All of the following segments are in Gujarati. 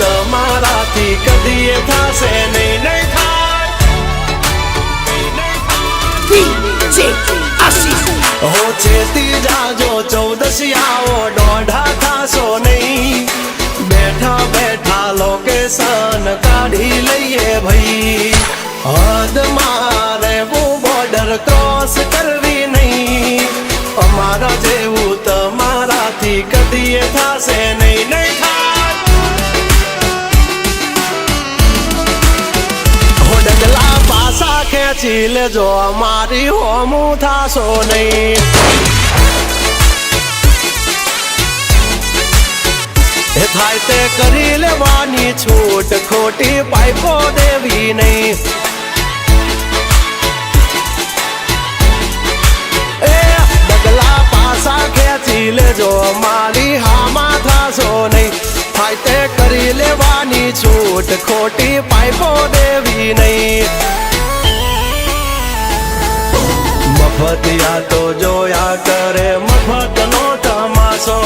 મારાથી કદી એ થાશે નહીં નહીં થાય નહીં, નહીં થાય. DJ Assis. હો ચેતી જાજો ચૌદસી આવો દોઢા થાશો નહીં બેઠા બેઠા લોકેશન કાઢી લઈએ ભાઈ હદ મારે બોર્ડર ક્રોસ કરવી નહીં અમારા જેવું તમારાથી કદી એ થાશે નહીં નહીં ખેંચી લેજો મારી હોમું થાશો નહીં. એ થાય તે કરી લેવાની છૂટ, ખોટી પાઇપો દેવી નહીં. એ ડગલા પાસા લેજો મારી હામાં થાશો નહીં. થાય તે કરી લેવાની છૂટ, ખોટી પાઇપો દેવી નહીં. મફતિયા તો જોયા કરે મફત નો તમાશો.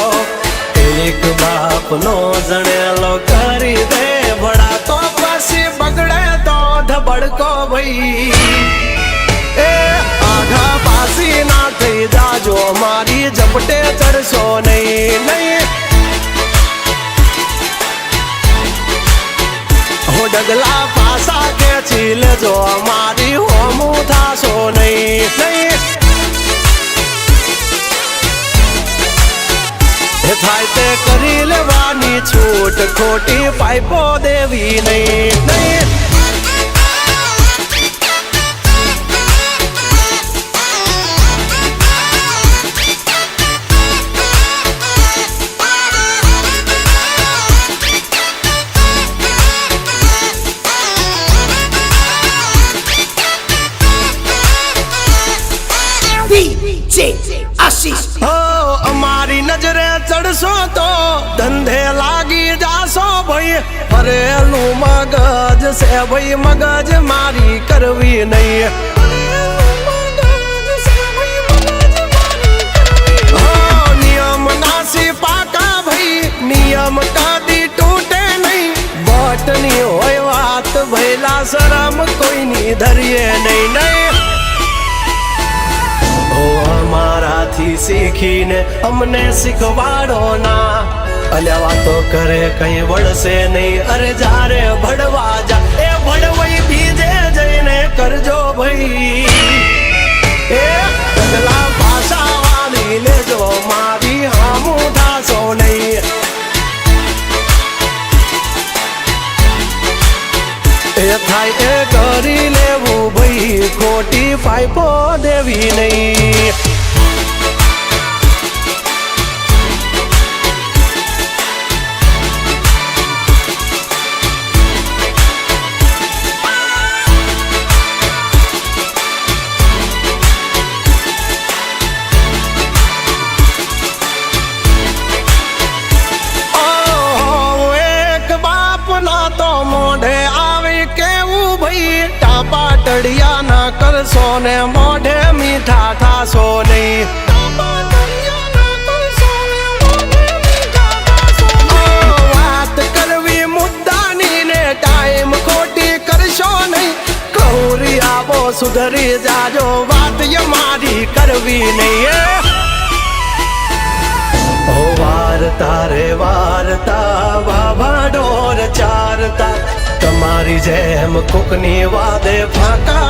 એક બાપ નો જણેલો કરી દે ભડા તો પછી બગડે તો ધબડકો ભાઈ. એ આઘા પાસી ના થઈ જાજો, મારી ઝપટે ચડશો નહીં નહીં. હો ડગલા પાસા ખેંચી લેજો મારી હોમું થાશો નહીં નહીં થાય તે કરી લેવાની છૂટ, ખોટી પાઇપો દેવી નહીં. ચડશો તો ધંધે લાગી જાશો ભાઈ ફરેલું મગજ છે ભાઈ મગજ મારી કરવી નહીં હો, નિયમ નાસી પાકા ભાઈ નિયમ કદી તૂટે નહીં બટની હોય વાત ભૈલા શરમ કોઈની ધરીએ નહીં નહીં ઓ અમારાથી શીખીને અમને શીખવાડો ના. અલ્યા વાતો કરે, કઈ વળશે નહીં. અરે જારે ભડવા જા, એ ભડવઈ બીજે જઈને કરજો ભાઈ. એ પગલા ભાષા વાળી લેજો મારી હામું નહીં. એ થાય એ કરી લેવું ભાઈ, ખોટી પાઇપો દેવી નહીં. કરશો ને મોઢે મીઠા થાશો નહીં. સુધરી જાજો, વાત ય મારી કરવી નહીં એ ઓ, વારતા રે, વારતા બાબા ડોર ચારતા. તમારી જેમ કુકની વાદે ફાંકા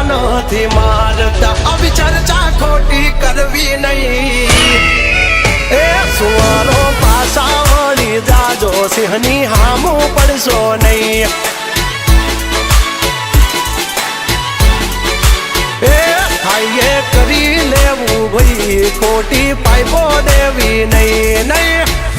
નથી મારતા. આવી ચર્ચા ખોટી કરવી નહીં. એ સુવારો પાસા વળી જાજો સિંહની હામું પડશો નહીં. એ હાઈએ કરી લેવું ભાઈ, ખોટી પાઇપો દેવી નહીં નહીં.